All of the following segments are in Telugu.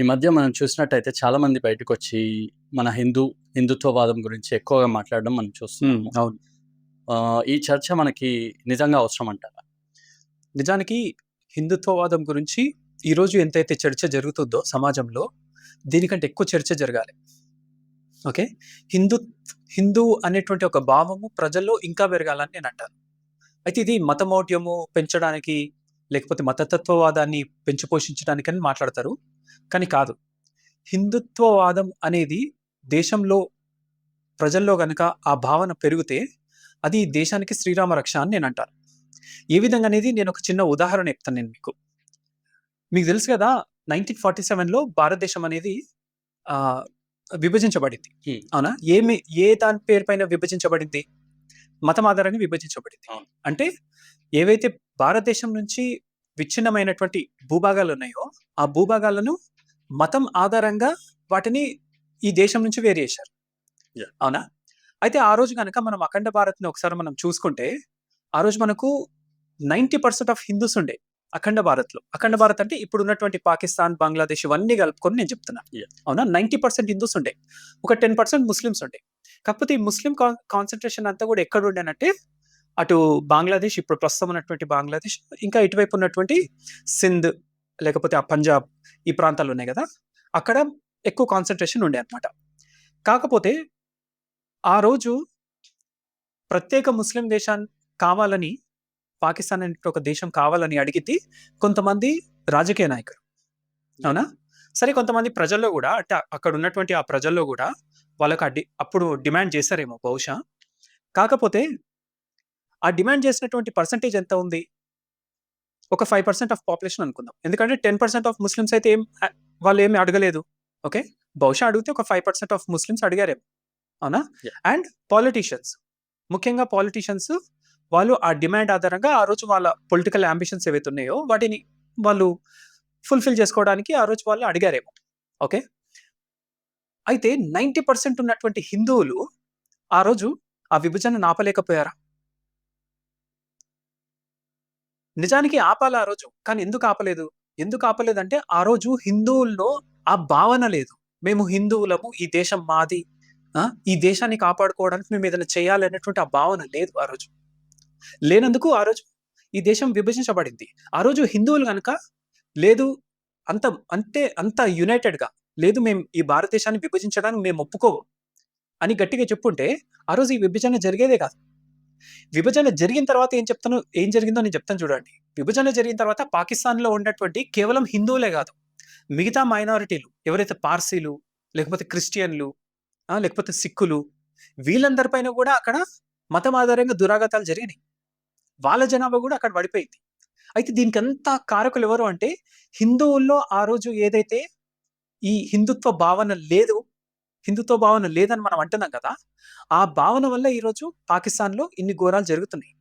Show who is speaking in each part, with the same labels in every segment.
Speaker 1: ఈ మధ్య మనం చూసినట్టయితే చాలా మంది బయటకు వచ్చి మన హిందూ హిందుత్వవాదం గురించి ఎక్కువగా మాట్లాడడం మనం చూస్తున్నాము.
Speaker 2: అవును.
Speaker 1: ఈ చర్చ మనకి నిజంగా అవసరం అంటారా
Speaker 2: నిజానికి హిందుత్వవాదం గురించి ఈరోజు ఎంతైతే చర్చ జరుగుతుందో సమాజంలో దీనికంటే ఎక్కువ చర్చ జరగాలి. ఓకే? హిందూ హిందూ అనేటువంటి ఒక భావము ప్రజల్లో ఇంకా పెరగాలని నేను అంటాను. అయితే ఇది మతమౌఢ్యము పెంచడానికి లేకపోతే మతతత్వవాదాన్ని పెంచి పోషించడానికని మాట్లాడతారు. కానీ కాదు. హిందుత్వవాదం అనేది దేశంలో ప్రజల్లో గనక ఆ భావన పెరిగితే అది దేశానికి శ్రీరామ రక్ష అని నేను అంటాను ఏ విధంగా అనేది నేను ఒక చిన్న ఉదాహరణ చెప్తాను నేను మీకు. మీకు తెలుసు కదా నైన్టీన్ ఫార్టీ సెవెన్లో భారతదేశం అనేది విభజించబడింది. అవునా? ఏమి ఏ దాని పేరు పైన విభజించబడింది? మతం ఆధారంగా విభజించబడింది. అంటే ఏవైతే భారతదేశం నుంచి విచ్ఛిన్నమైనటువంటి భూభాగాలు ఉన్నాయో ఆ భూభాగాలను మతం ఆధారంగా వాటిని ఈ దేశం నుంచి వేరు చేశారు. అవునా? అయితే ఆ రోజు కనుక మనం అఖండ భారత్ని ఒకసారి మనం చూసుకుంటే ఆ రోజు మనకు నైంటీ పర్సెంట్ ఆఫ్ హిందూస్ ఉండే అఖండ భారత్లో. అఖండ భారత్ అంటే ఇప్పుడు ఉన్నటువంటి పాకిస్తాన్ బంగ్లాదేశ్ ఇవన్నీ కలుపుకొని నేను చెప్తున్నా. అవునా? నైంటీ పర్సెంట్ హిందూస్ ఉండే. ఒక టెన్ పర్సెంట్ ముస్లిమ్స్ ఉండే. కాకపోతే ఈ ముస్లిం కాన్సన్ట్రేషన్ అంతా కూడా ఎక్కడ ఉండేనంటే అటు బంగ్లాదేశ్ ఇప్పుడు ప్రస్తుతం ఉన్నటువంటి బంగ్లాదేశ్ ఇంకా ఇటువైపు ఉన్నటువంటి సింధ్ లేకపోతే ఆ పంజాబ్ ఈ ప్రాంతాలు ఉన్నాయి కదా అక్కడ ఎక్కువ కాన్సన్ట్రేషన్ ఉండే అనమాట కాకపోతే ఆ రోజు ప్రత్యేక ముస్లిం దేశాన్ని కావాలని పాకిస్తాన్ అనే ఒక దేశం కావాలని అడిగితే కొంతమంది రాజకీయ నాయకులు. అవునా? సరే కొంతమంది ప్రజల్లో కూడా అంటే అక్కడ ఉన్నటువంటి ఆ ప్రజల్లో కూడా వాళ్ళకి ఆ డి- అప్పుడు డిమాండ్ చేశారేమో బహుశా. కాకపోతే ఆ డిమాండ్ చేసినటువంటి పర్సంటేజ్ ఎంత ఉంది? ఒక ఫైవ్ పర్సెంట్ ఆఫ్ పాపులేషన్ అనుకుందాం. ఎందుకంటే టెన్ పర్సెంట్ ఆఫ్ ముస్లిమ్స్ అయితే ఏం వాళ్ళు ఏమి అడగలేదు. ఓకే? బహుశా అడిగితే ఒక ఫైవ్ పర్సెంట్ ఆఫ్ ముస్లిమ్స్ అడిగారేమో. అవునా. And politicians. ముఖ్యంగా పాలిటీషియన్స్ వాళ్ళు ఆ డిమాండ్ ఆధారంగా ఆ రోజు వాళ్ళ పొలిటికల్ అంబిషన్స్ ఏవైతే ఉన్నాయో వాటిని వాళ్ళు ఫుల్ఫిల్ చేసుకోవడానికి ఆ రోజు వాళ్ళు అడిగారేమో. ఓకే? అయితే నైంటీ పర్సెంట్ ఉన్నటువంటి హిందువులు ఆ రోజు ఆ విభజన ఆపలేకపోయారా నిజానికి ఆపాలి ఆ రోజు. కానీ ఎందుకు ఆపలేదు? ఎందుకు ఆపలేదంటే ఆ రోజు హిందువుల్లో ఆ భావన లేదు. మేము హిందువులము ఈ దేశం మాది. ఆ, ఈ దేశాన్ని కాపాడుకోవడానికి మేము ఏదైనా చేయాలనేటువంటి ఆ భావన లేదు ఆ రోజు. లేనందుకు ఆ రోజు ఈ దేశం విభజించబడింది. ఆ రోజు హిందువులు కనుక లేదు అంత అంతే అంత యునైటెడ్గా లేదు మేము ఈ భారతదేశాన్ని విభజించడానికి మేము ఒప్పుకోము అని గట్టిగా చెప్పుంటే ఆ రోజు ఈ విభజన జరిగేదే కాదు. విభజన జరిగిన తర్వాత ఏం చెప్తాను? ఏం జరిగిందో నేను చెప్తాను చూడండి. విభజన జరిగిన తర్వాత పాకిస్తాన్లో ఉన్నటువంటి కేవలం హిందువులే కాదు. మిగతా మైనారిటీలు ఎవరైతే పార్సీలు లేకపోతే క్రిస్టియన్లు లేకపోతే సిక్కులు వీళ్ళందరిపైన కూడా అక్కడ మతం ఆధారంగా దురాఘాతాలు జరిగినాయి. వాళ్ళ జనాభా కూడా అక్కడ పడిపోయింది. అయితే దీనికి అంతా కారకులు ఎవరు అంటే హిందువుల్లో ఆ రోజు ఏదైతే ఈ హిందుత్వ భావన లేదు హిందుత్వ భావన లేదని మనం అంటున్నాం కదా ఆ భావన వల్ల ఈరోజు పాకిస్తాన్లో ఇన్ని ఘోరాలు జరుగుతున్నాయి.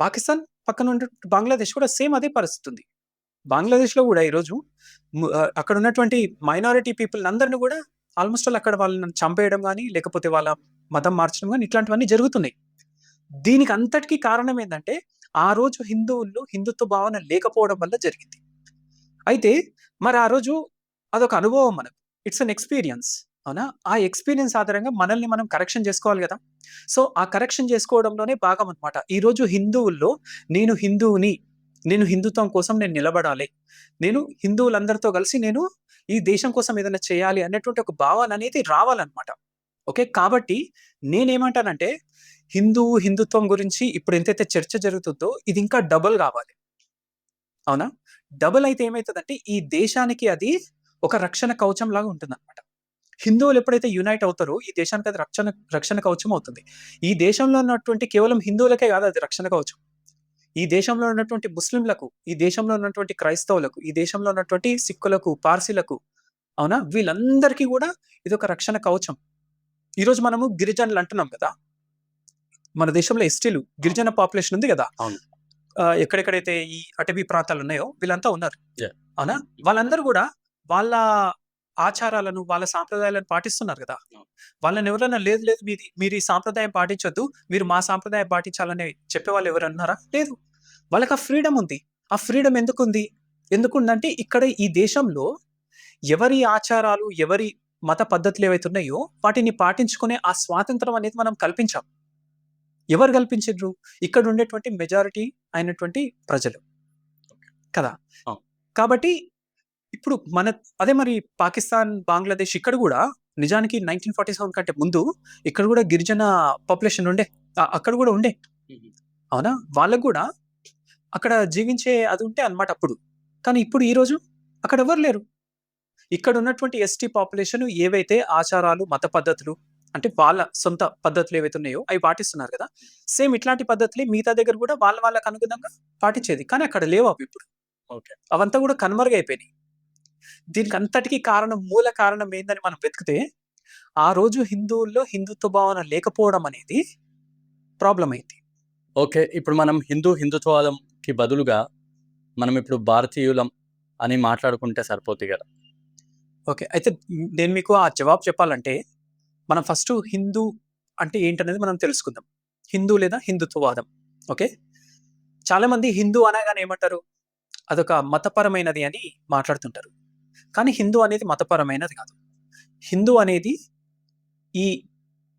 Speaker 2: పాకిస్తాన్ పక్కన ఉండే బంగ్లాదేశ్ కూడా సేమ్ అదే పరిస్థితి ఉంది బంగ్లాదేశ్లో కూడా ఈరోజు అక్కడ ఉన్నటువంటి మైనారిటీ పీపుల్ అందరిని కూడా ఆల్మోస్ట్ ఆల్ అక్కడ వాళ్ళని చంపేయడం కానీ లేకపోతే వాళ్ళ మతం మార్చడం కానీ ఇట్లాంటివన్నీ జరుగుతున్నాయి. దీనికి అంతటికీ కారణం ఏంటంటే ఆ రోజు హిందువుల్లో హిందుత్వ భావన లేకపోవడం వల్ల జరిగింది. అయితే మరి ఆ రోజు అదొక అనుభవం మనకు. ఇట్స్ అన్ ఎక్స్పీరియన్స్ అవునా? ఆ ఎక్స్పీరియన్స్ ఆధారంగా మనల్ని మనం కరెక్షన్ చేసుకోవాలి కదా. సో ఆ కరెక్షన్ చేసుకోవడంలోనే భాగం అనమాట ఈ రోజు హిందువుల్లో నేను హిందువుని నేను హిందుత్వం కోసం నేను నిలబడాలి. నేను హిందువులందరితో కలిసి నేను ఈ దేశం కోసం ఏదైనా చేయాలి అనేటువంటి ఒక భావన అనేది రావాలన్నమాట. ఓకే? కాబట్టి నేనేమంటానంటే హిందూ హిందుత్వం గురించి ఇప్పుడు ఎంతైతే చర్చ జరుగుతుందో ఇది ఇంకా డబుల్ కావాలి. అవునా? డబుల్ అయితే ఏమవుతుందంటే ఈ దేశానికి అది ఒక రక్షణ కవచం లాగా ఉంటుంది అనమాట హిందువులు ఎప్పుడైతే యునైట్ అవుతారో ఈ దేశానికి అది రక్షణ రక్షణ కవచం అవుతుంది. ఈ దేశంలో ఉన్నటువంటి కేవలం హిందువులకే కాదు అది రక్షణ కవచం. ఈ దేశంలో ఉన్నటువంటి ముస్లింలకు ఈ దేశంలో ఉన్నటువంటి క్రైస్తవులకు ఈ దేశంలో ఉన్నటువంటి సిక్కులకు పార్సీలకు అవునా? వీళ్ళందరికీ కూడా ఇది ఒక రక్షణ కవచం. ఈరోజు మనము గిరిజనులు అంటున్నాం కదా? మన దేశంలో ఎస్టీలు గిరిజన పాపులేషన్ ఉంది కదా? ఎక్కడెక్కడైతే ఈ అటవీ ప్రాంతాలు ఉన్నాయో వీళ్ళంతా ఉన్నారు. అవునా? వాళ్ళందరూ కూడా వాళ్ళ ఆచారాలను వాళ్ళ సాంప్రదాయాలను పాటిస్తున్నారు కదా. వాళ్ళని ఎవరైనా లేదు లేదు మీది మీరు ఈ సాంప్రదాయం పాటించొద్దు మీరు మా సాంప్రదాయం పాటించాలని చెప్పే వాళ్ళు ఎవరు అన్నారా లేదు. వాళ్ళకి ఆ ఫ్రీడమ్ ఉంది. ఆ ఫ్రీడమ్ ఎందుకు ఉంది ఎందుకుందంటే ఇక్కడ ఈ దేశంలో ఎవరి ఆచారాలు ఎవరి మత పద్ధతులు ఏవైతే ఉన్నాయో వాటిని పాటించుకునే ఆ స్వాతంత్రం అనేది మనం కల్పించాం. ఎవరు కల్పించారు ఇక్కడ ఉండేటువంటి మెజారిటీ అయినటువంటి ప్రజలు. కదా. కాబట్టి ఇప్పుడు మన అదే మరి పాకిస్తాన్ బంగ్లాదేశ్ ఇక్కడ కూడా నిజానికి నైన్టీన్ ఫార్టీ సెవెన్ కంటే ముందు ఇక్కడ కూడా గిరిజన పాపులేషన్ ఉండే. అక్కడ కూడా ఉండే. అవునా? వాళ్ళకు కూడా అక్కడ జీవించే అది ఉంటే అన్నమాట అప్పుడు. కానీ ఇప్పుడు ఈ రోజు అక్కడ ఎవరు లేరు. ఇక్కడ ఉన్నటువంటి ఎస్టీ పాపులేషన్ ఏవైతే ఆచారాలు మత పద్ధతులు అంటే వాళ్ళ సొంత పద్ధతులు ఏవైతే ఉన్నాయో అవి పాటిస్తున్నారు కదా సేమ్ ఇట్లాంటి పద్ధతులే మిగతా దగ్గర కూడా వాళ్ళ వాళ్ళకి అనుగుణంగా పాటించేది. కానీ అక్కడ లేవు అవి ఇప్పుడు.
Speaker 1: ఓకే.
Speaker 2: అవంతా కూడా కనుమరుగైపోయినాయి. దీనికి అంతటికీ కారణం మూల కారణం ఏందని మనం వెతికితే ఆ రోజు హిందువుల్లో హిందుత్వ భావన లేకపోవడం అనేది ప్రాబ్లం అయింది.
Speaker 1: ఓకే ఇప్పుడు మనం హిందూ హిందుత్వాదంకి బదులుగా మనం ఇప్పుడు భారతీయులం అని మాట్లాడుకుంటే సరిపోతుంది కదా.
Speaker 2: ఓకే అయితే నేను మీకు ఆ జవాబు చెప్పాలంటే మనం ఫస్ట్ హిందూ అంటే ఏంటనేది మనం తెలుసుకుందాం. హిందూ లేదా హిందుత్వవాదం ఓకే? చాలా మంది హిందూ అనగానే ఏమంటారు? అదొక మతపరమైనది అని మాట్లాడుతుంటారు. కానీ హిందూ అనేది మతపరమైనది కాదు. హిందూ అనేది ఈ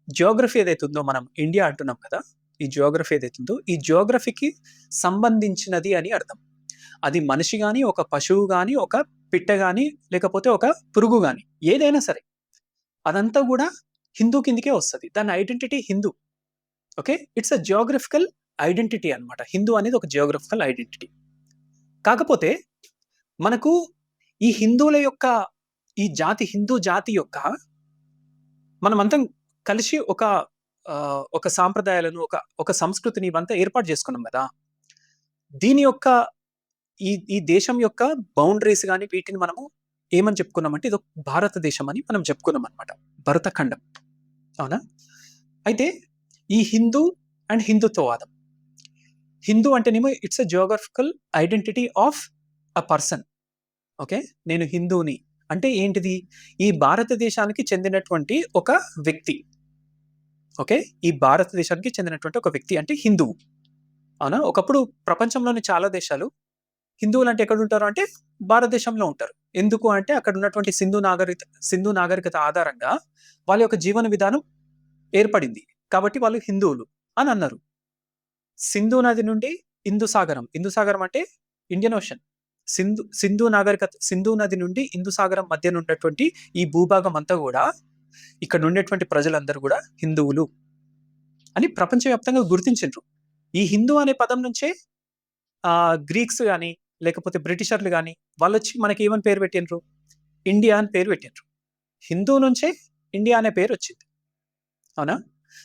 Speaker 2: జియోగ్రఫీ ఏదైతే ఉందో మనం ఇండియా అంటున్నాం కదా ఈ జియోగ్రఫీ ఏదైతే ఉందో ఈ జియోగ్రఫీకి సంబంధించినది అని అర్థం. అది మనిషి కానీ ఒక పశువు కానీ ఒక పిట్ట కానీ లేకపోతే ఒక పురుగు కానీ ఏదైనా సరే అదంతా కూడా హిందూ కిందికే వస్తుంది. దాని identity Hindu. Okay? It's a geographical identity అన్నమాట. హిందూ అనేది ఒక జియోగ్రఫికల్ ఐడెంటిటీ. కాకపోతే మనకు ఈ హిందువుల యొక్క ఈ జాతి హిందూ జాతి యొక్క మనమంతా కలిసి ఒక ఒక సాంప్రదాయాలను ఒక ఒక సంస్కృతిని ఇవంతా ఏర్పాటు చేసుకున్నాం కదా. దీని యొక్క ఈ ఈ దేశం యొక్క బౌండరీస్ కానీ వీటిని మనము ఏమని చెప్పుకున్నామంటే ఇది ఒక భారతదేశం అని మనం చెప్పుకున్నాం అనమాట భరతఖండం. అవునా? అయితే ఈ హిందూ అండ్ హిందుత్వవాదం. హిందూ అంటేనేమో it's a geographical identity of a person okay? నేను హిందూని. అంటే ఏంటిది? ఈ భారతదేశానికి చెందినటువంటి ఒక వ్యక్తి. ఓకే? ఈ భారతదేశానికి చెందినటువంటి ఒక వ్యక్తి అంటే హిందువు అవునా? ఒకప్పుడు ప్రపంచంలోని చాలా దేశాలు హిందువులు అంటే ఎక్కడ ఉంటారు అంటే భారతదేశంలో ఉంటారు. ఎందుకు అంటే అక్కడ ఉన్నటువంటి సింధు నాగరికత సింధు నాగరికత ఆధారంగా వాళ్ళ యొక్క జీవన విధానం ఏర్పడింది. కాబట్టి వాళ్ళు హిందువులు అని అన్నారు. సింధు నది నుండి ఇందు సాగరం ఇందు సాగరం అంటే ఇండియన్ ఓషన్. సింధు సింధు నాగరికత సింధు నది నుండి హిందూ సాగరం మధ్యన ఉన్నటువంటి ఈ భూభాగం అంతా కూడా ఇక్కడ ఉండేటువంటి ప్రజలందరూ కూడా హిందువులు అని ప్రపంచవ్యాప్తంగా గుర్తించారు ఈ హిందూ అనే పదం నుంచే ఆ గ్రీక్స్ కానీ లేకపోతే బ్రిటిషర్లు కానీ వాళ్ళు వచ్చి మనకి ఏమని పేరు పెట్టినరు ఇండియా అని పేరు పెట్టినరు హిందూ నుంచే ఇండియా అనే పేరు వచ్చింది. అవునా?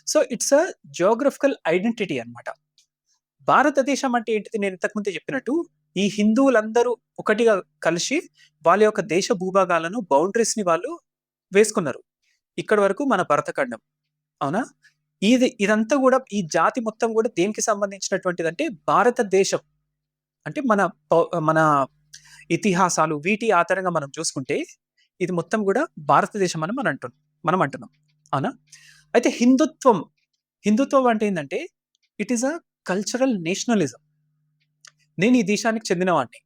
Speaker 2: So it's a geographical identity అనమాట భారతదేశం అంటే ఏంటిది? నేను ఇంతకుముందే చెప్పినట్టు ఈ హిందువులందరూ ఒకటిగా కలిసి వాళ్ళ యొక్క దేశ భూభాగాలను బౌండరీస్ని వాళ్ళు వేసుకున్నారు. ఇక్కడ వరకు మన భరతఖండం. అవునా? ఇది ఇదంతా కూడా ఈ జాతి మొత్తం కూడా దేనికి సంబంధించినటువంటిది అంటే భారతదేశం. అంటే మన మన ఇతిహాసాలు వీటి ఆధారంగా మనం చూసుకుంటే ఇది మొత్తం కూడా భారతదేశం అని మనం అంటున్నాం మనం అంటున్నాం. అవునా? అయితే హిందుత్వం హిందుత్వం అంటే ఏంటంటే it is a cultural nationalism నేను ఈ దేశానికి చెందినవాడిని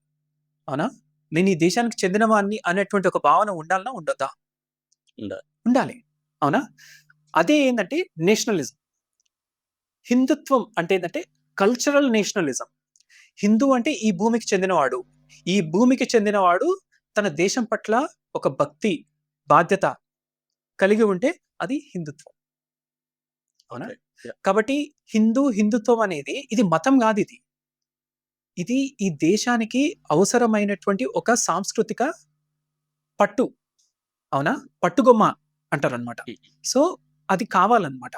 Speaker 2: అవునా? నేను ఈ దేశానికి చెందినవాడిని అనేటువంటి ఒక భావన ఉండాలన్నా ఉండదా
Speaker 1: ఉండాలి.
Speaker 2: అవునా? అదే ఏంటంటే నేషనలిజం. హిందుత్వం అంటే ఏంటంటే కల్చరల్ నేషనలిజం హిందూ అంటే ఈ భూమికి చెందినవాడు. ఈ భూమికి చెందినవాడు తన దేశం పట్ల ఒక భక్తి బాధ్యత కలిగి ఉంటే అది హిందుత్వం. అవునా. కాబట్టి హిందూ హిందుత్వం అనేది ఇది మతం కాదు ఇది. ఇది ఈ దేశానికి అవసరమైనటువంటి ఒక సాంస్కృతిక పట్టు. అవునా? పట్టుగొమ్మ అంటారనమాట. సో అది కావాలన్నమాట.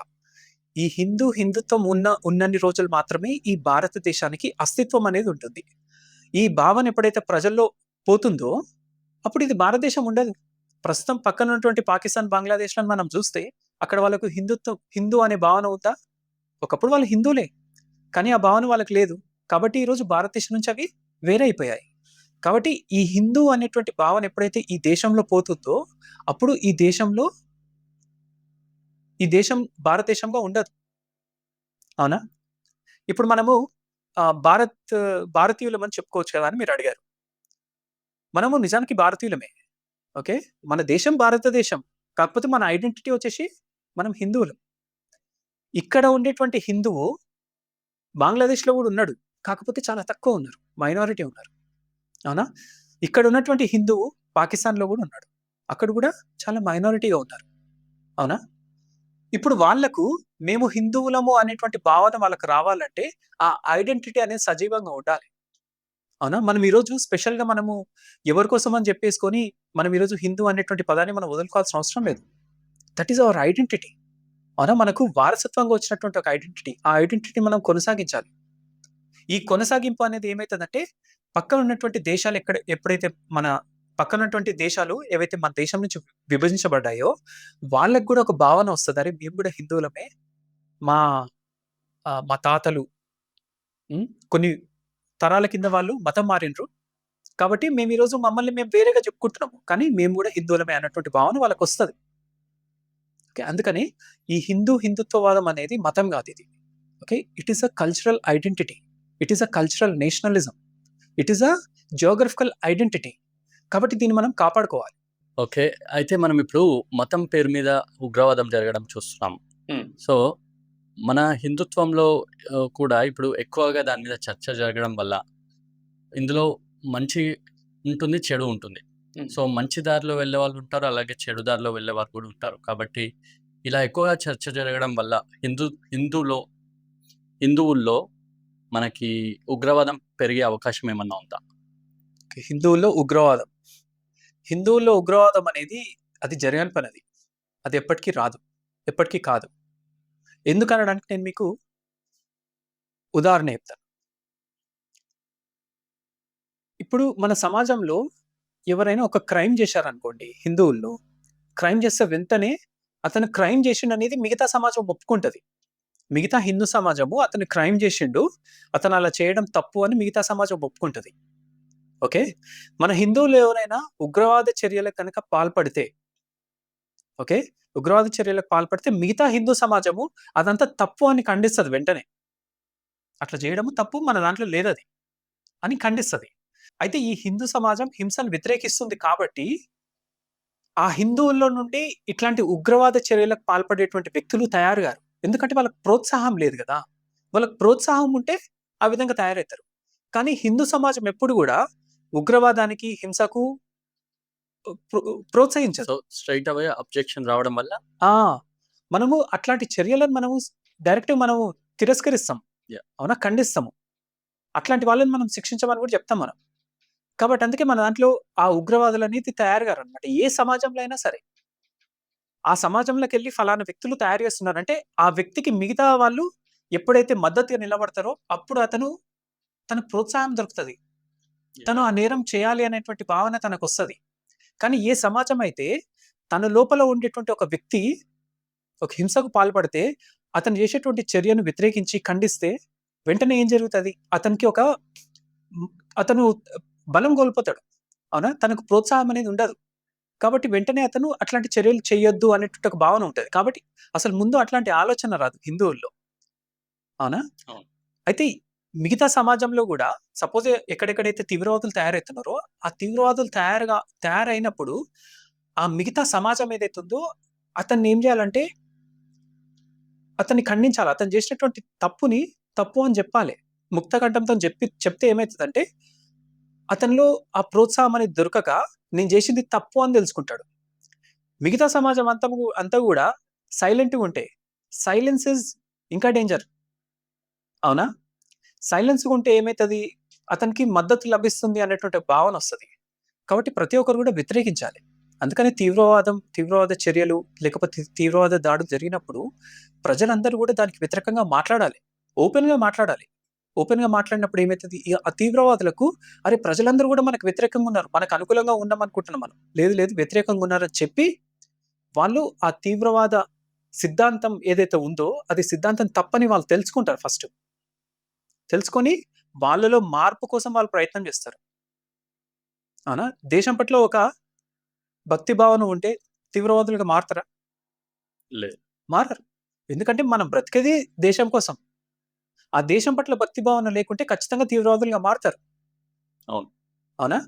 Speaker 2: ఈ హిందూ హిందుత్వం ఉన్న ఉన్నన్ని రోజులు మాత్రమే ఈ భారతదేశానికి అస్తిత్వం అనేది ఉంటుంది. ఈ భావన ఎప్పుడైతే ప్రజల్లో పోతుందో అప్పుడు ఇది భారతదేశం ఉండదు. ప్రస్తుతం పక్కన ఉన్నటువంటి పాకిస్తాన్ బంగ్లాదేశ్లను మనం చూస్తే అక్కడ వాళ్ళకు హిందుత్వం హిందూ అనే భావన ఉందా? ఒకప్పుడు వాళ్ళు హిందువులే. కానీ ఆ భావన వాళ్ళకి లేదు. కాబట్టి ఈరోజు భారతదేశం నుంచి అవి వేరే అయిపోయాయి కాబట్టి ఈ హిందూ అనేటువంటి భావన ఎప్పుడైతే ఈ దేశంలో పోతుందో అప్పుడు ఈ దేశంలో ఈ దేశం భారతదేశంగా ఉండదు. అవునా? ఇప్పుడు మనము భారత్ భారత్ భారతీయులమని చెప్పుకోవచ్చు కదా అని మీరు అడిగారు. మనము నిజానికి భారతీయులమే. ఓకే? మన దేశం భారతదేశం. కాకపోతే మన ఐడెంటిటీ వచ్చేసి మనం హిందువులు. ఇక్కడ ఉండేటువంటి హిందువు బంగ్లాదేశ్లో కూడా ఉన్నాడు. కాకపోతే చాలా తక్కువ ఉన్నారు. మైనారిటీ ఉన్నారు. అవునా? ఇక్కడ ఉన్నటువంటి హిందువు పాకిస్తాన్లో కూడా ఉన్నాడు. అక్కడ కూడా చాలా మైనారిటీగా ఉన్నారు. అవునా? ఇప్పుడు వాళ్ళకు మేము హిందువులము అనేటువంటి భావన వాళ్ళకి రావాలంటే ఆ ఐడెంటిటీ అనేది సజీవంగా ఉండాలి. అవునా? మనం ఈరోజు స్పెషల్గా మనము ఎవరి కోసం అని చెప్పేసుకొని మనం ఈరోజు హిందూ అనేటువంటి పదాన్ని మనం వదులుకోవాల్సిన అవసరం లేదు. దట్ ఈస్ అవర్ ఐడెంటిటీ అవునా? మనకు వారసత్వంగా వచ్చినటువంటి ఒక ఐడెంటిటీ. ఆ ఐడెంటిటీ మనం కొనసాగించాలి. ఈ కొనసాగింపు అనేది ఏమవుతుందంటే పక్కన ఉన్నటువంటి దేశాలు ఎక్కడ ఎప్పుడైతే మన పక్కన ఉన్నటువంటి దేశాలు ఏవైతే మన దేశం నుంచి విభజించబడ్డాయో వాళ్ళకు కూడా ఒక భావన వస్తుంది. అరే మేము కూడా హిందువులమే. మా మా తాతలు కొన్ని తరాల కింద వాళ్ళు మతం మారినరు కాబట్టి మేము ఈరోజు మమ్మల్ని మేము వేరేగా చెప్పుకుంటున్నాము. కానీ మేము కూడా హిందువులమే అన్నటువంటి భావన వాళ్ళకి వస్తుంది. ఓకే? అందుకని ఈ హిందూ హిందుత్వవాదం అనేది మతం కాదు ఇది. Okay? It is a cultural identity it is a cultural nationalism it is a geographical identity కాబట్టి దీన్ని మనం కాపాడుకోవాలి.
Speaker 1: ఓకే. అయితే మనం ఇప్పుడు మతం పేరు మీద ఉగ్రవాదం జరగడం చూస్తున్నాం.
Speaker 2: Hmm.
Speaker 1: సో మన హిందుత్వంలో కూడా ఇప్పుడు ఎక్కువగా దాని మీద చర్చ జరగడం వల్ల ఇందులో మంచి ఉంటుంది చెడు ఉంటుంది.
Speaker 2: Hmm.
Speaker 1: సో మంచి దారిలో వెళ్ళే వాళ్ళు ఉంటారు అలాగే చెడు దారిలో వెళ్ళే వాళ్ళు కూడా ఉంటారు. కాబట్టి ఇలా ఎక్కువగా చర్చ జరగడం వల్ల హిందూ హిందూలో హిందువుల్లో మనకి ఉగ్రవాదం పెరిగే అవకాశం ఏమన్నా ఉందా?
Speaker 2: హిందువుల్లో ఉగ్రవాదం. హిందువుల్లో ఉగ్రవాదం అనేది అది జరగని పని అది. అది ఎప్పటికీ రాదు. ఎప్పటికీ కాదు. ఎందుకనడానికి నేను మీకు ఉదాహరణ చెప్తాను. ఇప్పుడు మన సమాజంలో ఎవరైనా ఒక క్రైమ్ చేశారనుకోండి హిందువుల్లో క్రైమ్ చేస్తే వెంటనే అతను క్రైమ్ చేసిండు అనేది మిగతా సమాజం ఒప్పుకుంటుంది. మిగతా హిందూ సమాజము అతను క్రైమ్ చేసిండు అతను అలా చేయడం తప్పు అని మిగతా సమాజం ఒప్పుకుంటుంది. ఓకే? మన హిందువులు ఎవరైనా ఉగ్రవాద చర్యలకు కనుక పాల్పడితే ఓకే? ఉగ్రవాద చర్యలకు పాల్పడితే మిగతా హిందూ సమాజము అదంతా తప్పు అని ఖండిస్తుంది వెంటనే. అట్లా చేయడము తప్పు మన దాంట్లో లేదది అని ఖండిస్తుంది. అయితే ఈ హిందూ సమాజం హింసను వ్యతిరేకిస్తుంది కాబట్టి ఆ హిందువుల్లో నుండి ఇట్లాంటి ఉగ్రవాద చర్యలకు పాల్పడేటువంటి వ్యక్తులు తయారు గారు ఎందుకంటే వాళ్ళకి ప్రోత్సాహం లేదు కదా. వాళ్ళకి ప్రోత్సాహం ఉంటే ఆ విధంగా తయారవుతారు. కానీ హిందూ సమాజం ఎప్పుడు కూడా ఉగ్రవాదానికి హింసకు ప్రో- ప్రోత్సహించదు.
Speaker 1: స్ట్రైట్ అవే అబ్జెక్షన్ రావడం వల్ల?
Speaker 2: ఆ! మనము అట్లాంటి చర్యలను మనము డైరెక్ట్ మనము తిరస్కరిస్తాం. అవునా? ఖండిస్తాము. అట్లాంటి వాళ్ళని మనం శిక్షించమని కూడా చెప్తాం మనం. కాబట్టి అందుకే మన దాంట్లో ఆ ఉగ్రవాదులు అనేది తయారు గారు అనమాట ఏ సమాజంలో అయినా సరే. ఆ సమాజంలోకి వెళ్ళి ఫలానా వ్యక్తులు తయారు చేస్తున్నారంటే ఆ వ్యక్తికి మిగతా వాళ్ళు ఎప్పుడైతే మద్దతుగా నిలబడతారో అప్పుడు అతను తన ప్రోత్సాహం దొరుకుతుంది. తను ఆ నేరం చేయాలి అనేటువంటి భావన తనకు వస్తుంది కానీ ఏ సమాజం అయితే తన లోపల ఉండేటువంటి ఒక వ్యక్తి ఒక హింసకు పాల్పడితే అతను చేసేటువంటి చర్యను వ్యతిరేకించి ఖండిస్తే వెంటనే ఏం జరుగుతుంది? అతనికి ఒక అతను బలం కోల్పోతాడు. అవునా? తనకు ప్రోత్సాహం అనేది ఉండదు. కాబట్టి వెంటనే అతను అట్లాంటి చర్యలు చేయొద్దు అనేటువంటి ఒక భావన ఉంటుంది. కాబట్టి అసలు ముందు అట్లాంటి ఆలోచన రాదు హిందువుల్లో. అవునా?
Speaker 1: అవును.
Speaker 2: అయితే మిగతా సమాజంలో కూడా సపోజ్ ఎక్కడెక్కడైతే తీవ్రవాదులు తయారవుతున్నారో ఆ తీవ్రవాదులు తయారుగా తయారైనప్పుడు ఆ మిగతా సమాజం ఏదైతే ఉందో అతన్ని ఏం చేయాలంటే అతన్ని ఖండించాలి. అతను చేసినటువంటి తప్పుని తప్పు అని చెప్పాలి. ముక్త కంఠంతో చెప్పి చెప్తే ఏమవుతుందంటే అతనిలో ఆ ప్రోత్సాహం అనేది దొరకక నేను చేసింది తప్పు అని తెలుసుకుంటాడు. మిగతా సమాజం అంతా అంతా కూడా సైలెంట్గా ఉంటే సైలెన్స్ ఇస్ ఇంకా డేంజర్ అవునా? సైలెన్స్ ఉంటే ఏమవుతుంది అతనికి మద్దతు లభిస్తుంది అనేటువంటి భావన వస్తుంది. కాబట్టి ప్రతి ఒక్కరు కూడా వ్యతిరేకించాలి. అందుకని తీవ్రవాదం తీవ్రవాద చర్యలు లేకపోతే తీవ్రవాద దాడులు జరిగినప్పుడు ప్రజలందరూ కూడా దానికి వ్యతిరేకంగా మాట్లాడాలి. ఓపెన్గా మాట్లాడాలి. ఓపెన్గా మాట్లాడినప్పుడు ఏమవుతుంది ఆ తీవ్రవాదులకు అరే ప్రజలందరూ కూడా మనకు వ్యతిరేకంగా ఉన్నారు. మనకు అనుకూలంగా ఉన్నాం అనుకుంటున్నాం మనం. లేదు లేదు వ్యతిరేకంగా ఉన్నారని చెప్పి వాళ్ళు ఆ తీవ్రవాద సిద్ధాంతం ఏదైతే ఉందో అది సిద్ధాంతం తప్పని వాళ్ళు తెలుసుకుంటారు ఫస్ట్. తెలుసుకొని వాళ్ళలో మార్పు కోసం వాళ్ళు ప్రయత్నం చేస్తారు. అవునా? దేశం పట్ల ఒక భక్తి భావన ఉంటే తీవ్రవాదులుగా మారతారా?
Speaker 1: లేదు.
Speaker 2: మారరు. ఎందుకంటే మనం బ్రతికేది దేశం కోసం. ఆ దేశం పట్ల భక్తి భావన లేకుంటే ఖచ్చితంగా తీవ్రవాదులుగా మారతారు.
Speaker 1: అవును.
Speaker 2: అవునా?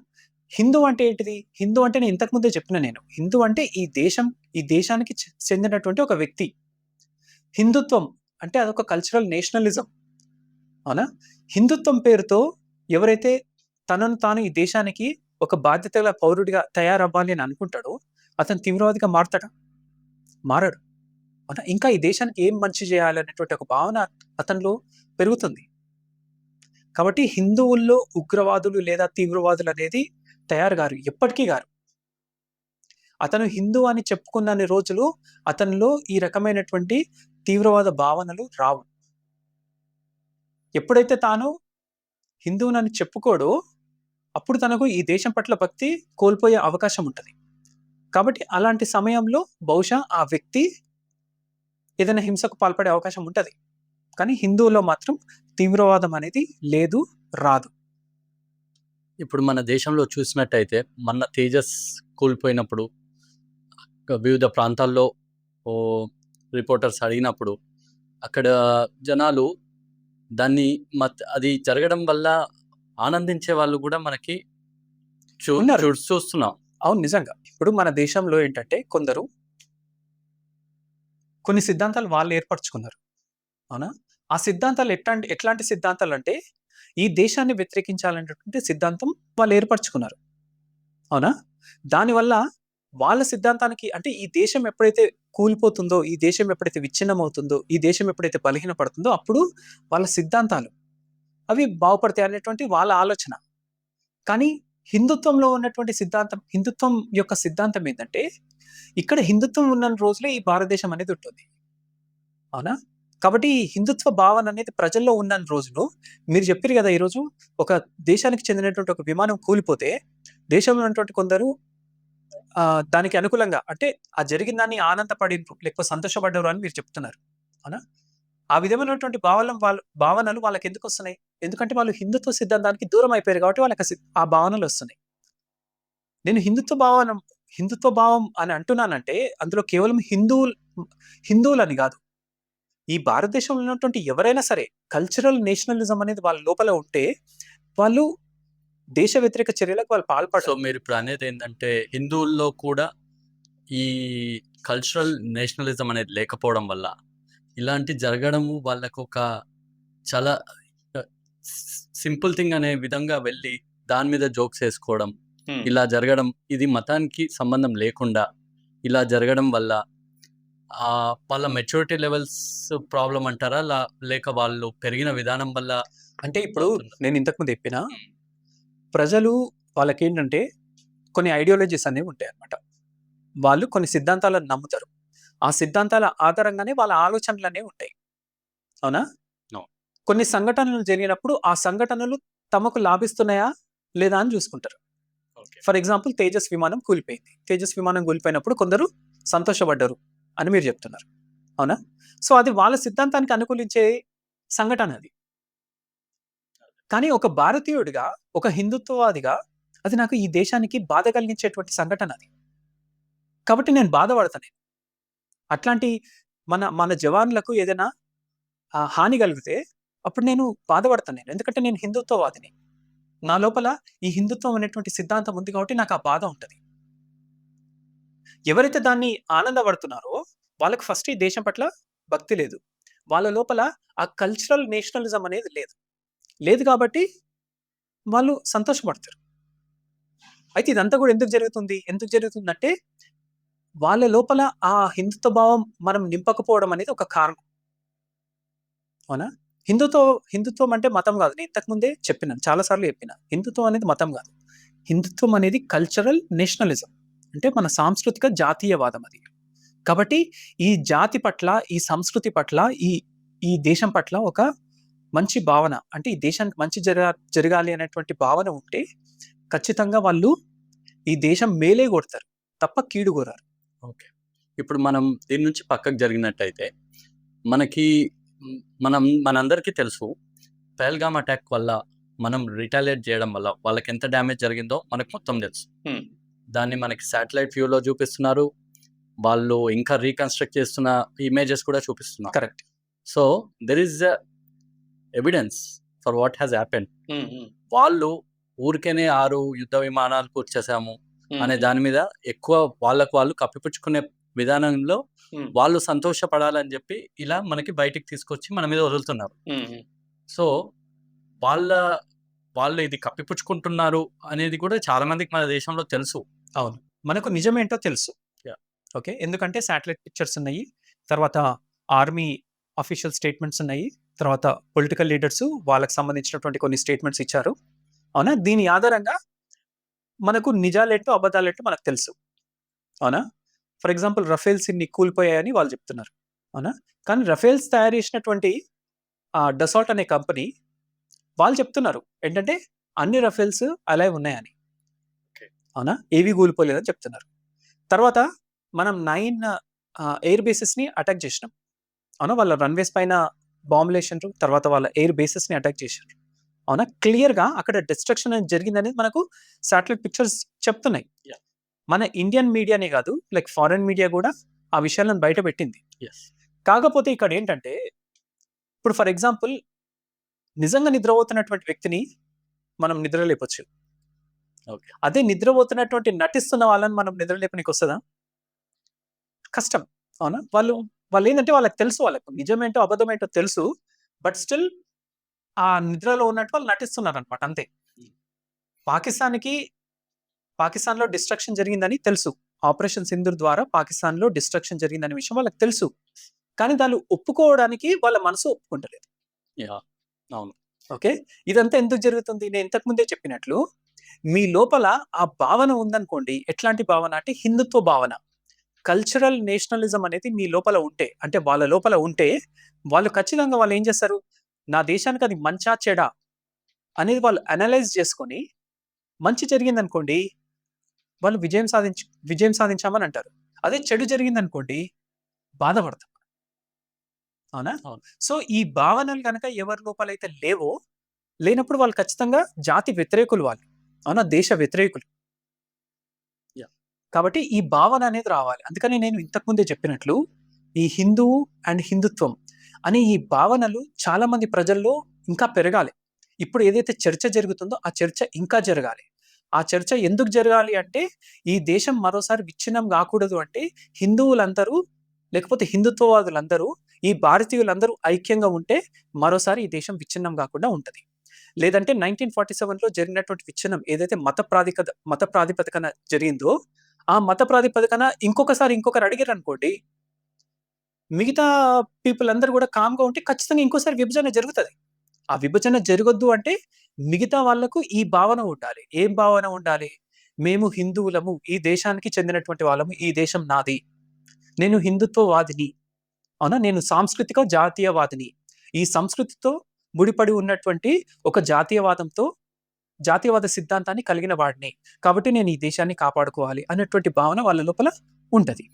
Speaker 2: హిందూ అంటే ఏంటిది? హిందూ అంటే నేను ఇంతకు ముందే చెప్పిన నేను. హిందూ అంటే ఈ దేశం ఈ దేశానికి చెందినటువంటి ఒక వ్యక్తి. హిందుత్వం అంటే అదొక కల్చరల్ నేషనలిజం అవునా? హిందుత్వం పేరుతో ఎవరైతే తనను తాను ఈ దేశానికి ఒక బాధ్యత పౌరుడిగా తయారవ్వాలి అని అనుకుంటాడో అతను తీవ్రవాదిగా మారతాడా? మారడు. అవునా? ఇంకా ఈ దేశానికి ఏం మంచి చేయాలనేటువంటి ఒక భావన అతనిలో పెరుగుతుంది. కాబట్టి హిందువుల్లో ఉగ్రవాదులు లేదా తీవ్రవాదులు అనేది తయారు గారు ఎప్పటికీ గారు. అతను హిందూ అని చెప్పుకున్నన్ని రోజులు అతనిలో ఈ రకమైనటువంటి తీవ్రవాద భావనలు రావు. ఎప్పుడైతే తాను హిందువునని చెప్పుకోడో అప్పుడు తనకు ఈ దేశం పట్ల భక్తి కోల్పోయే అవకాశం ఉంటుంది. కాబట్టి అలాంటి సమయంలో బహుశా ఆ వ్యక్తి ఏదైనా హింసకు పాల్పడే అవకాశం ఉంటుంది. కానీ హిందువులో మాత్రం తీవ్రవాదం అనేది లేదు రాదు.
Speaker 1: ఇప్పుడు మన దేశంలో చూసినట్టయితే మన తేజస్ కూలిపోయినప్పుడు వివిధ ప్రాంతాల్లో రిపోర్టర్స్ అడిగినప్పుడు అక్కడ జనాలు దాన్ని మత్ అది జరగడం వల్ల ఆనందించే వాళ్ళు కూడా మనకి. చూ- చూస్తున్నాం.
Speaker 2: అవును నిజంగా. ఇప్పుడు మన దేశంలో ఏంటంటే కొందరు కొన్ని సిద్ధాంతాలు వాళ్ళు ఏర్పరచుకున్నారు. అవునా? ఆ సిద్ధాంతాలు ఎట్లాంటి ఎట్లాంటి సిద్ధాంతాలు అంటే ఈ దేశాన్ని వ్యతిరేకించాలనేటువంటి సిద్ధాంతం వాళ్ళు ఏర్పరచుకున్నారు. అవునా? దానివల్ల వాళ్ళ సిద్ధాంతానికి అంటే ఈ దేశం ఎప్పుడైతే కూలిపోతుందో ఈ దేశం ఎప్పుడైతే విచ్ఛిన్నం అవుతుందో ఈ దేశం ఎప్పుడైతే బలహీనపడుతుందో అప్పుడు వాళ్ళ సిద్ధాంతాలు అవి బాగుపడతాయి అనేటువంటి వాళ్ళ ఆలోచన. కానీ హిందుత్వంలో ఉన్నటువంటి సిద్ధాంతం హిందుత్వం యొక్క సిద్ధాంతం ఏంటంటే ఇక్కడ హిందుత్వం ఉన్న రోజులే ఈ భారతదేశం అనేది ఉంటుంది. అవునా? కాబట్టి ఈ హిందుత్వ భావన అనేది ప్రజల్లో ఉన్న రోజులు మీరు చెప్పారు కదా ఈరోజు ఒక దేశానికి చెందినటువంటి ఒక విమానం కూలిపోతే దేశంలో ఉన్నటువంటి కొందరు దానికి అనుకూలంగా అంటే ఆ జరిగిన దాన్ని ఆనందపడిండ్రు లేకపోతే సంతోషపడ్డారు అని మీరు చెప్తున్నారు. అవునా? ఆ విధమైనటువంటి భావన వాళ్ళ భావనలు వాళ్ళకి ఎందుకు వస్తున్నాయి? ఎందుకంటే వాళ్ళు హిందుత్వ సిద్ధాంతానికి దూరం అయిపోయారు కాబట్టి వాళ్ళకి ఆ భావనలు వస్తున్నాయి. నేను హిందుత్వ భావన హిందుత్వ భావం అని అంటున్నానంటే అందులో కేవలం హిందువులు హిందువులని కాదు. ఈ భారతదేశంలో ఉన్నటువంటి ఎవరైనా సరే కల్చరల్ నేషనలిజం అనేది వాళ్ళ లోపల ఉంటే వాళ్ళు దేశ వ్యతిరేక చర్యలకు వాళ్ళు
Speaker 1: సో
Speaker 2: పాల్పడరు
Speaker 1: మీరు ఇప్పుడు అనేది ఏంటంటే హిందువుల్లో కూడా ఈ కల్చరల్ నేషనలిజం అనేది లేకపోవడం వల్ల ఇలాంటి జరగడము వాళ్ళకు ఒక చాలా సింపుల్ థింగ్ అనే విధంగా వెళ్ళి దాని మీద జోక్స్ వేసుకోవడం ఇలా జరగడం ఇది మతానికి సంబంధం లేకుండా ఇలా జరగడం వల్ల ఆ, వాళ్ళ మెచ్యూరిటీ లెవెల్స్ ప్రాబ్లం అంటారా? లేక వాళ్ళు పెరిగిన విధానం వల్ల
Speaker 2: అంటే ఇప్పుడు? నేను ఇంతకుముందు చెప్పిన ప్రజలు వాళ్ళకి ఏంటంటే కొన్ని ఐడియాలజీస్ అనేవి ఉంటాయి అన్నమాట వాళ్ళు కొన్ని సిద్ధాంతాలను నమ్ముతారు. ఆ సిద్ధాంతాల ఆధారంగానే వాళ్ళ ఆలోచనలు అనేవి ఉంటాయి. అవునా. కొన్ని సంఘటనలు జరిగినప్పుడు ఆ సంఘటనలు తమకు లాభిస్తున్నాయా? లేదా అని చూసుకుంటారు. ఫర్ ఎగ్జాంపుల్ తేజస్ విమానం కూలిపోయింది. తేజస్ విమానం కూలిపోయినప్పుడు కొందరు సంతోషపడ్డారు అని మీరు చెప్తున్నారు. అవునా? సో అది వాళ్ళ సిద్ధాంతానికి అనుకూలించే సంఘటన అది. కానీ ఒక భారతీయుడిగా ఒక హిందుత్వవాదిగా అది నాకు ఈ దేశానికి బాధ కలిగించేటువంటి సంఘటన అది. కాబట్టి నేను బాధపడతాను. అట్లాంటి మన మన జవాన్లకు ఏదైనా హాని కలిగితే అప్పుడు నేను బాధపడతాను నేను. ఎందుకంటే నేను హిందుత్వవాదిని. నా లోపల ఈ హిందుత్వం అనేటువంటి సిద్ధాంతం ఉంది కాబట్టి నాకు ఆ బాధ ఉంటుంది. ఎవరైతే దాన్ని ఆనందపడుతున్నారో వాళ్ళకి ఫస్ట్ ఈ దేశం పట్ల భక్తి లేదు. వాళ్ళ లోపల ఆ కల్చరల్ నేషనలిజం అనేది లేదు. లేదు కాబట్టి వాళ్ళు సంతోషపడతారు. అయితే ఇదంతా కూడా ఎందుకు జరుగుతుంది? ఎందుకు జరుగుతుందంటే వాళ్ళ లోపల ఆ హిందుత్వ భావం మనం నింపకపోవడం అనేది ఒక కారణం. అవునా? హిందుత్వ హిందుత్వం అంటే మతం కాదు. నేను ఇంతకుముందే చెప్పినాను చాలాసార్లు చెప్పిన. హిందుత్వం అనేది మతం కాదు. హిందుత్వం అనేది కల్చరల్ నేషనలిజం అంటే మన సాంస్కృతిక జాతీయవాదం అది. కాబట్టి ఈ జాతి పట్ల ఈ సంస్కృతి పట్ల ఈ ఈ దేశం పట్ల ఒక మంచి భావన అంటే ఈ దేశానికి మంచి జరగా జరగాలి అనేటువంటి భావన ఉంటే ఖచ్చితంగా వాళ్ళు ఈ దేశం మేలే కొడతారు తప్ప కీడు కోరారు.
Speaker 1: ఓకే. ఇప్పుడు మనం దీని నుంచి పక్కకు జరిగినట్టయితే మనకి మనం మనందరికీ తెలుసు పహల్గామ్ అటాక్ వల్ల మనం రిటాలియేట్ చేయడం వల్ల వాళ్ళకి ఎంత డ్యామేజ్ జరిగిందో మనకు మొత్తం తెలుసు. దాన్ని మనకి శాటిలైట్ వ్యూలో చూపిస్తున్నారు. వాళ్ళు ఇంకా రీకన్స్ట్రక్ట్ చేస్తున్న ఇమేజెస్ కూడా చూపిస్తున్నారు.
Speaker 2: Correct.
Speaker 1: So there is evidence for what has happen వాళ్ళు ఊరికేనే 6 యుద్ధ విమానాలు కూర్చేసాము అనే. దాని మీద ఎక్కువ వాళ్ళకి వాళ్ళు కప్పిపుచ్చుకునే విధానంలో. వాళ్ళు సంతోషపడాలని జెప్పి ఇలా మనకి బయటికి తీసుకొచ్చి మన మీద వదులుతున్నారు. సో, వాళ్ళ వాళ్ళు ఇది కప్పిపుచ్చుకుంటున్నారు అనేది కూడా చాలా మందికి మన దేశంలో తెలుసు.
Speaker 2: అవును. మనకు నిజమేంటో తెలుసు. ఓకే. ఎందుకంటే శాటిలైట్ పిక్చర్స్ ఉన్నాయి. తర్వాత ఆర్మీ అఫీషియల్ స్టేట్మెంట్స్ ఉన్నాయి. తర్వాత పొలిటికల్ లీడర్స్ వాళ్ళకి సంబంధించినటువంటి కొన్ని స్టేట్మెంట్స్ ఇచ్చారు. అవునా? దీని ఆధారంగా మనకు నిజాలేంటో, అబద్ధాలేంటో మనకు తెలుసు. అవునా? ఫర్ ఎగ్జాంపుల్ రఫేల్స్ ఇన్ని కూలిపోయాయని వాళ్ళు చెప్తున్నారు. అవునా? కానీ రఫేల్స్ తయారు చేసినటువంటి డసాల్ట్ అనే కంపెనీ వాళ్ళు చెప్తున్నారు. ఏంటంటే అన్ని రఫేల్స్ అలైవ్ ఉన్నాయని.
Speaker 1: ఓకే.
Speaker 2: అవునా? ఏవి కూలిపోలేదని చెప్తున్నారు. తర్వాత మనం 9 ఆహ్, ఎయిర్ బేసెస్‌ని అటాక్ చేసినాం. అవునా? వాళ్ళ రన్‌వేస్ పైన బాంబులేసిండ్రు. తర్వాత వాళ్ళ ఎయిర్ బేసెస్‌ని అటాక్ చేసిండ్రు. అవునా? క్లియర్‌గా అక్కడ డిస్ట్రక్షన్ అనేది జరిగిందనేది మనకు శాటిలైట్ పిక్చర్స్ చెప్తున్నాయి. మన ఇండియన్ మీడియానే కాదు, లైక్ ఫారెన్ మీడియా కూడా ఆ విషయాలను బయట పెట్టింది. కాకపోతే ఇక్కడ ఏంటంటే, ఇప్పుడు ఫర్ ఎగ్జాంపుల్ నిజంగా నిద్రపోతున్నటువంటి వ్యక్తిని మనం నిద్ర లేపొచ్చు.
Speaker 1: ఓకే.
Speaker 2: అదే నిద్రపోతున్నటువంటి నటిస్తున్న వాళ్ళని మనం నిద్ర లేపనీకొస్తదా? కష్టం. అవునా? వాళ్ళు వాళ్ళేందంటే వాళ్ళకి తెలుసు వాళ్ళకు నిజమేంటో, అబద్ధమేంటో తెలుసు. బట్ స్టిల్ ఆ నిద్రలో ఉన్నట్టు వాళ్ళు నటిస్తున్నారనమాట అంతే.
Speaker 1: హ్మ్.
Speaker 2: పాకిస్తాన్‌కి పాకిస్తాన్‌లో డిస్ట్రక్షన్ జరిగిందని తెలుసు. ఆపరేషన్ సింధూర్ ద్వారా పాకిస్తాన్‌లో డిస్ట్రక్షన్ జరిగిందనే విషయం వాళ్ళకి తెలుసు. కానీ దాన్ని ఒప్పుకోవడానికి వాళ్ళ మనసు ఒప్పుకుంటలేదు.
Speaker 1: అవును.
Speaker 2: ఓకే. ఇదంతా ఎందుకు జరుగుతుంది? నేను ఇంతకు ముందే చెప్పినట్లు మీ లోపల ఆ భావన ఉందనుకోండి. ఎట్లాంటి భావన అంటే హిందుత్వ భావన. కల్చరల్ నేషనలిజం అనేది మీ లోపల ఉంటే, అంటే వాళ్ళ లోపల ఉంటే, వాళ్ళు ఖచ్చితంగా వాళ్ళు ఏం చేస్తారు? నా దేశానికి అది మంచా? చెడా? అనేది వాళ్ళు అనలైజ్ చేసుకొని, మంచి జరిగిందనుకోండి, వాళ్ళు విజయం సాధించ్ విజయం సాధించామని అంటారు. అదే చెడు జరిగిందనుకోండి, బాధపడతాం. అవునా?
Speaker 1: అవును.
Speaker 2: సో, ఈ భావనలు గనక ఎవరి లోపలైతే లేవో, లేనప్పుడు వాళ్ళు ఖచ్చితంగా జాతి వ్యతిరేకులు వాళ్ళు. అవునా? దేశ వ్యతిరేకులు. కాబట్టి ఈ భావన అనేది రావాలి. అందుకని నేను ఇంతకు ముందే చెప్పినట్లు, ఈ హిందువు అండ్ హిందుత్వం అనే ఈ భావనలు చాలామంది ప్రజల్లో ఇంకా పెరగాలి. ఇప్పుడు ఏదైతే చర్చ జరుగుతుందో, ఆ చర్చ ఇంకా జరగాలి. ఆ చర్చ ఎందుకు జరగాలి అంటే, ఈ దేశం మరోసారి విచ్ఛిన్నం కాకూడదు అంటే, హిందువులందరూ లేకపోతే హిందుత్వవాదులందరూ, ఈ భారతీయులందరూ ఐక్యంగా ఉంటే, మరోసారి ఈ దేశం విచ్ఛిన్నం కాకుండా ఉంటుంది లేదంటే 1947లో జరిగినటువంటి విచ్ఛిన్నం ఏదైతే మత ప్రాధికత మత ప్రాతిపదికన జరిగిందో, ఆ మత ప్రాతిపదికన ఇంకొకసారి ఇంకొకరు అడిగారనుకోండి మిగతా పీపుల్ అందరూ కూడా కామ్‌గా ఉంటే ఖచ్చితంగా ఇంకోసారి విభజన జరుగుతుంది ఆ విభజన జరగొద్దు అంటే మిగతా వాళ్ళకు ఈ భావన ఉండాలి. ఏం భావన ఉండాలి? మేము హిందువులము. ఈ దేశానికి చెందినటువంటి వాళ్ళము. ఈ దేశం నాది. నేను హిందుత్వవాదిని. అవునా? నేను సాంస్కృతిక జాతీయవాదిని. ఈ సంస్కృతితో ముడిపడి ఉన్నటువంటి ఒక జాతీయవాదంతో జాతీయవాద సిద్ధాంతాన్ని కలిగిన వాడిని. కాబట్టి నేను ఈ దేశాన్ని కాపాడుకోవాలి అన్నటువంటి భావన వాళ్ళ లోపల ఉంటుంది